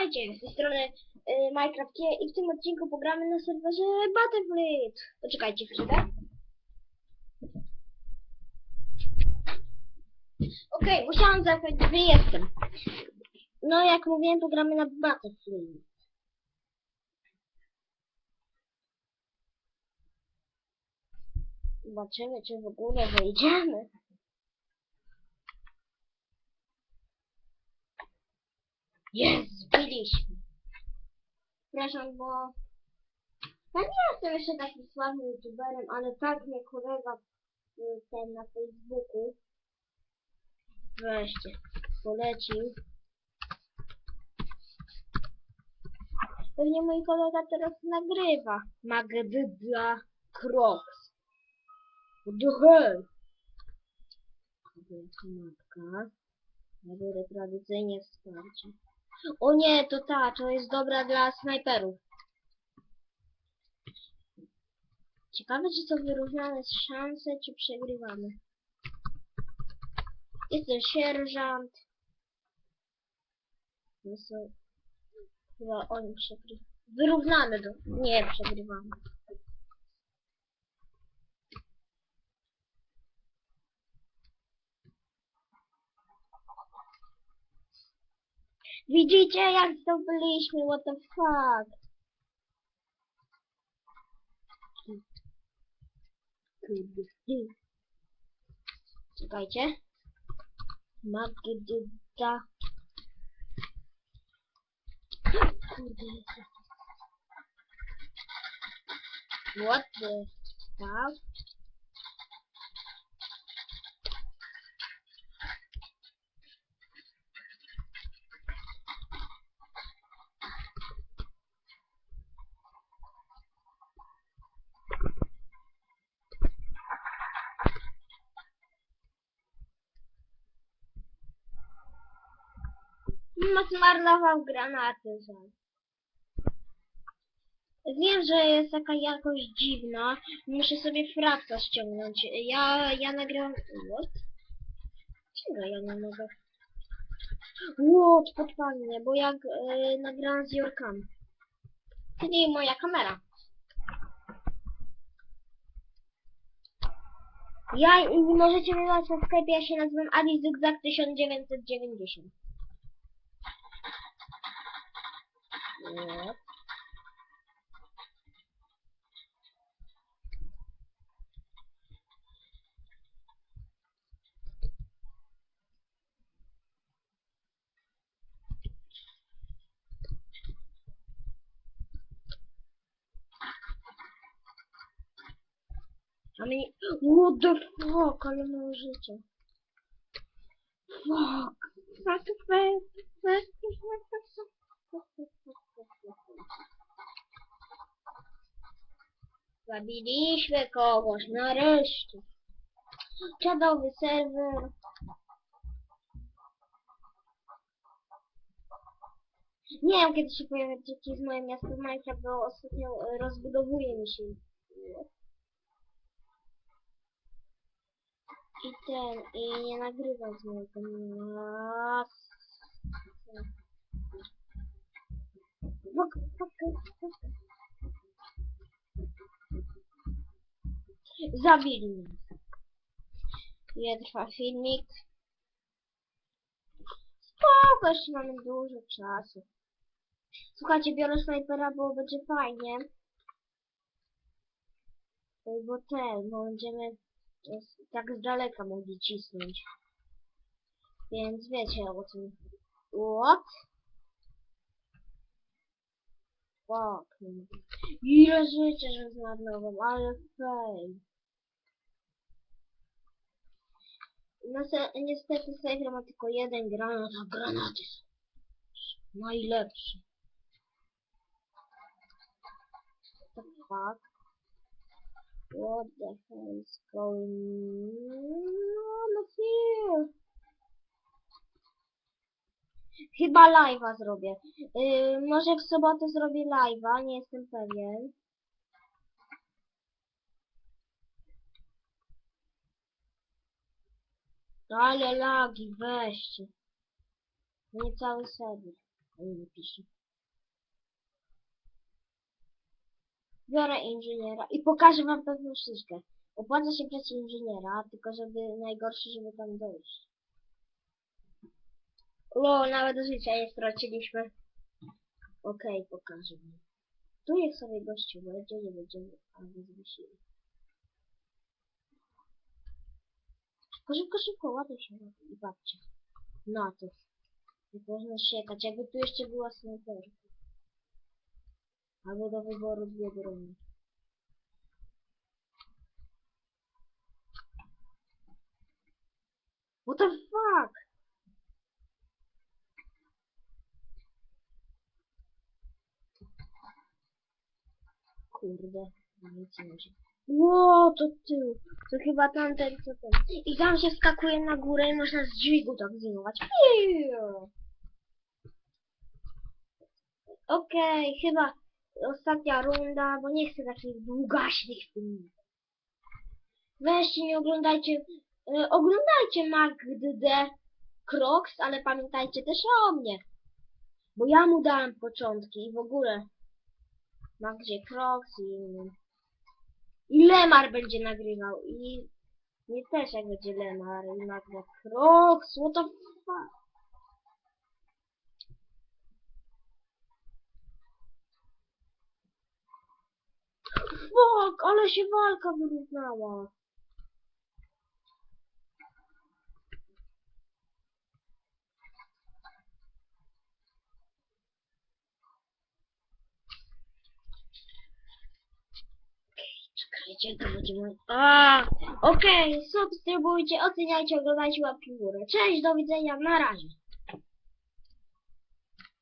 Witajcie, z tej strony y, Minecraft i w tym odcinku pogramy na serwerze Battlefleet. Poczekajcie chwilę. Okej, musiałam zacząć, gdzie jestem. No jak mówiłem, pogramy na Battlefleet. Zobaczymy, czy w ogóle wejdziemy. Jest, zbiliśmy. Przepraszam, bo ja nie jestem jeszcze takim sławnym youtuberem, ale tak mnie kolega y, ten na Facebooku wreszcie polecił. Pewnie mój kolega teraz nagrywa. Magda Crocs. Hell? Kobieta matka. Ja biorę tradycyjnie wsparcie. O nie, to ta, to jest dobra dla snajperów. Ciekawe, czy to wyrównane z szanse, czy przegrywamy. Jestem sierżant. Chyba oni przegrywają. Wyrównamy do... Nie, przegrywamy. Widzicie, jak zdobyliśmy, what the fuck? Czekajcie. Magda. Kurde. What the fuck? No zmarnował granaty za. Wiem, że jest taka jakość dziwna. Muszę sobie frapsa ściągnąć. Ja, ja nagrałam... What? Czego ja nie mogę? What? Podpadnie, bo jak e, nagrałam z Jorkami. To nie moja kamera. Ja, i możecie mnie znać na Skype, ja się nazywam Ali Zygzak 1990. Nie. A mnie... What the fuck, ale mało życia. Fuck. Fuck, fuck, fuck, fuck, fuck. Zabiliśmy kogoś, nareszcie. Czadowy serwer. Nie wiem, kiedy się pojawia dziki z moim miastem Minecraft, bo ostatnio rozbudowuje mi się. I ten, i nie nagrywam z mojego miasta. Fuck, fuck, fuck. Zabili mnie. Ile trwa filmik? Spoko, jeszcze mamy dużo czasu. Słuchajcie, biorę snajpera, bo będzie fajnie. Bo ten, bo będziemy tak z daleka mogli cisnąć. Więc wiecie o tym. What? Fuck. Ile życia, że zmarnowałem, ale fail. No se, niestety Safer ma tylko jeden granat, a granaty są najlepsze. What the fuck? What the hell is going on here? Chyba live'a zrobię. Yy, może w sobotę zrobię live'a, nie jestem pewien. Ale lagi, weźcie. Nie cały serwer. Oni nie pisze. Biorę inżyniera i pokażę wam pewną sztuczkę. Opłaca się brać inżyniera, tylko żeby najgorszy, żeby tam dojść. O, nawet życia nie straciliśmy. Okej, pokażę wam. Tu jest sobie gościu, będzie, nie będziemy, ale zwisili. Szybko, szybko, szybko, ładuj się i babcie. Na to. Jak można siekać, jakby tu jeszcze była snajperka. Albo do wyboru dwie broni. What the fuck? Kurde, no nic nie. Ło, to tył. To chyba tamten, co ten. I tam się skakuje na górę i można z dźwigu tak zdejmować. Piu! Okej, chyba ostatnia runda, bo nie chcę takich długaśnych filmów. Weźcie, nie oglądajcie, e, oglądajcie Magdę Crocs, ale pamiętajcie też o mnie. Bo ja mu dałem początki i w ogóle Magdzie Crocs i innym. I Lemar będzie nagrywał i nie też jak będzie Lemar i Magda Crocs, what the fuck. Fuck, ale się walka wyrównała. Czekajcie, to będziemy... A, Okej, subskrybujcie, oceniajcie, oglądajcie łapki w górę. Cześć, do widzenia, na razie.